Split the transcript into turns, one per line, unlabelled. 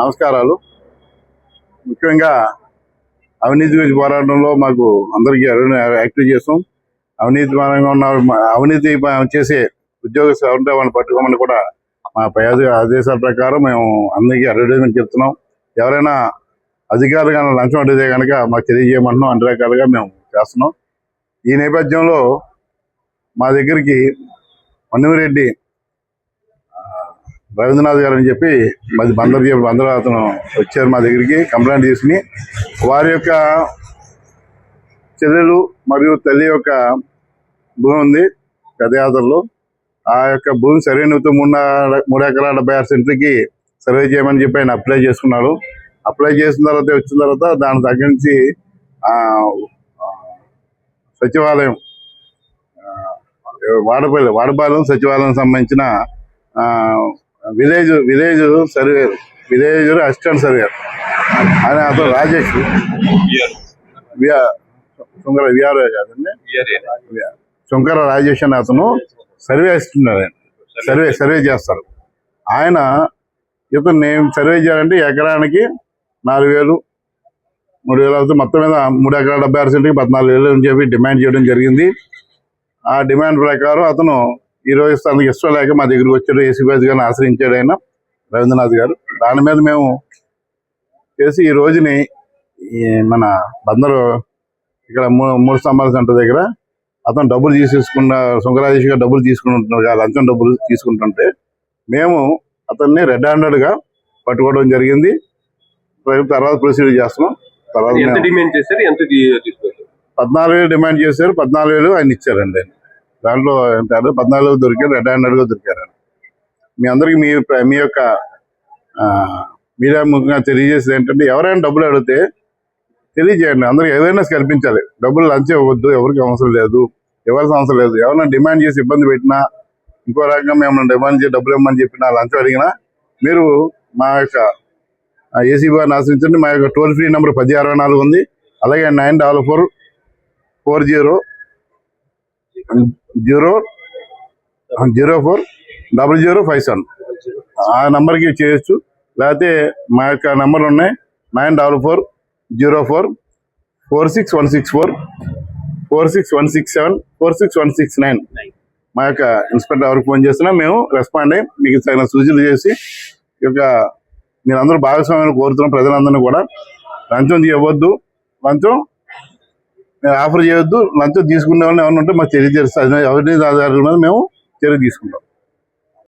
నమస్కారాలు. ముఖ్యంగా అవినీతి గురించి పోరాటంలో మాకు అందరికీ యాక్టివ్ చేస్తాం అవినీతి పరంగా ఉన్న అవినీతి చేసే ఉద్యోగస్తులు ఉంటే వాళ్ళని పట్టుకోమని కూడా మా పై ఆదేశాల ప్రకారం మేము అందరికీ అడ్వర్టైజ్మెంట్ చెప్తున్నాం. ఎవరైనా అధికారులు కానీ లంచం అడిగితే కనుక మాకు తెలియజేయమంటున్నాం. అన్ని రకాలుగా మేము చేస్తున్నాం. ఈ నేపథ్యంలో మా దగ్గరికి మన్నురెడ్డి రవీంద్రనాథ్ గారు అని చెప్పి మాది బందర్ చెప్పి బందర్ అతను వచ్చారు మా దగ్గరికి కంప్లైంట్ తీసుకుని వారి యొక్క చెల్లెలు మరియు తల్లి యొక్క భూమి ఉంది పెదయాత్రలో. ఆ యొక్క భూమి సరైనతో మూడు మూడు ఎకరాల డెబ్బై ఆరు సెంట్లకి సర్వే చేయమని చెప్పి ఆయన అప్లై చేసుకున్నాడు. అప్లై చేసిన తర్వాత వచ్చిన తర్వాత దాని దగ్గర నుంచి ఆ, సచివాలయం వాడపల్లి వాడపాలెం సచివాలయం సంబంధించిన ఆ, village village survey village assistant survey. ఆయన అతను రాజేష్. శంకర విఆర్ కాదండి. శంకర రాజేష్ అని అతను సర్వే ఇస్తున్నారు ఆయన. సర్వే సర్వే చేస్తారు. ఆయన ఇతను నేను సర్వే చేయాలంటే ఎకరానికి నాలుగు వేలు మూడు వేలు అవుతుంది. మొత్తం మీద మూడు ఎకరాల డెబ్బై ఆరు సెంట్కి పద్నాలుగు వేలు అని చెప్పి డిమాండ్ చేయడం జరిగింది. ఆ డిమాండ్ ప్రకారం అతను ఈ రోజు తనకి ఇష్టం లేక మా దగ్గరికి వచ్చాడు ఏసీబాజ్ గారిని ఆశ్రయించాడు ఆయన రవీంద్రనాథ్ గారు. దాని మీద మేము చేసి ఈ రోజుని ఈ మన బందరు ఇక్కడ మూడు స్తంభాల సెంటర్ దగ్గర అతను డబ్బులు తీసేసుకున్న శంకరాజేష్ గారు డబ్బులు తీసుకుంటున్నారు లంచం డబ్బులు తీసుకుంటుంటే మేము అతన్ని రెడ్ హ్యాండెడ్గా పట్టుకోవడం జరిగింది. తర్వాత ప్రొసీడ్ చేస్తున్నాం. తర్వాత పద్నాలుగు వేలు డిమాండ్ చేశారు. పద్నాలుగు వేలు ఆయన ఇచ్చారండి ఆయన. దాంట్లో ఎంత పద్నాలుగు దొరికారు రెడ్ హ్యాండెడ్ దొరికారు మీ అందరికి మీ మీ యొక్క ఆ, మీడియా ముఖ్యంగా తెలియజేసేది ఏంటంటే ఎవరైనా డబ్బులు అడిగితే తెలియజేయండి. అందరికి అవేర్నెస్ కల్పించాలి. డబ్బులు లంచ్ ఇవ్వద్దు ఎవరికి అవసరం లేదు ఇవ్వాల్సిన అవసరం లేదు. ఎవరైనా డిమాండ్ చేసి ఇబ్బంది పెట్టినా ఇంకో రకంగా మేము డిమాండ్ చేసి డబ్బులు ఇవ్వమని చెప్పినా లంచ్ అడిగినా మీరు మా యొక్క ఏసీ బార్ని ఆశ్రయించండి. మా యొక్క టోల్ ఫ్రీ నెంబర్ పది అరవై నాలుగు ఉంది. అలాగే nine double four four zero zero zero four double zero five seven. ఆ నెంబర్కి చేయొచ్చు. లేకపోతే మా యొక్క నెంబర్ ఉన్నాయి. Nine double four zero four four six one six four four six one six seven four six one six nine. మా యొక్క inspector ఎవరికి ఫోన్ చేస్తున్నా. మేము రెస్పాండ్ అయ్యి మీకు తగిన సూచనలు చేసి ఈ యొక్క మీరందరూ భాగస్వామ్యం కోరుతున్న ప్రజలందరినీ కూడా లంచం ఇవ్వద్దు లంచం ఆఫర్ చేయొద్దు లంచం తీసుకునే వాళ్ళని ఎవరైనా ఉంటే మాకు తెలియజేస్తారు. అవినీతి ఆధారాల మీద మేము చర్య తీసుకుంటాం.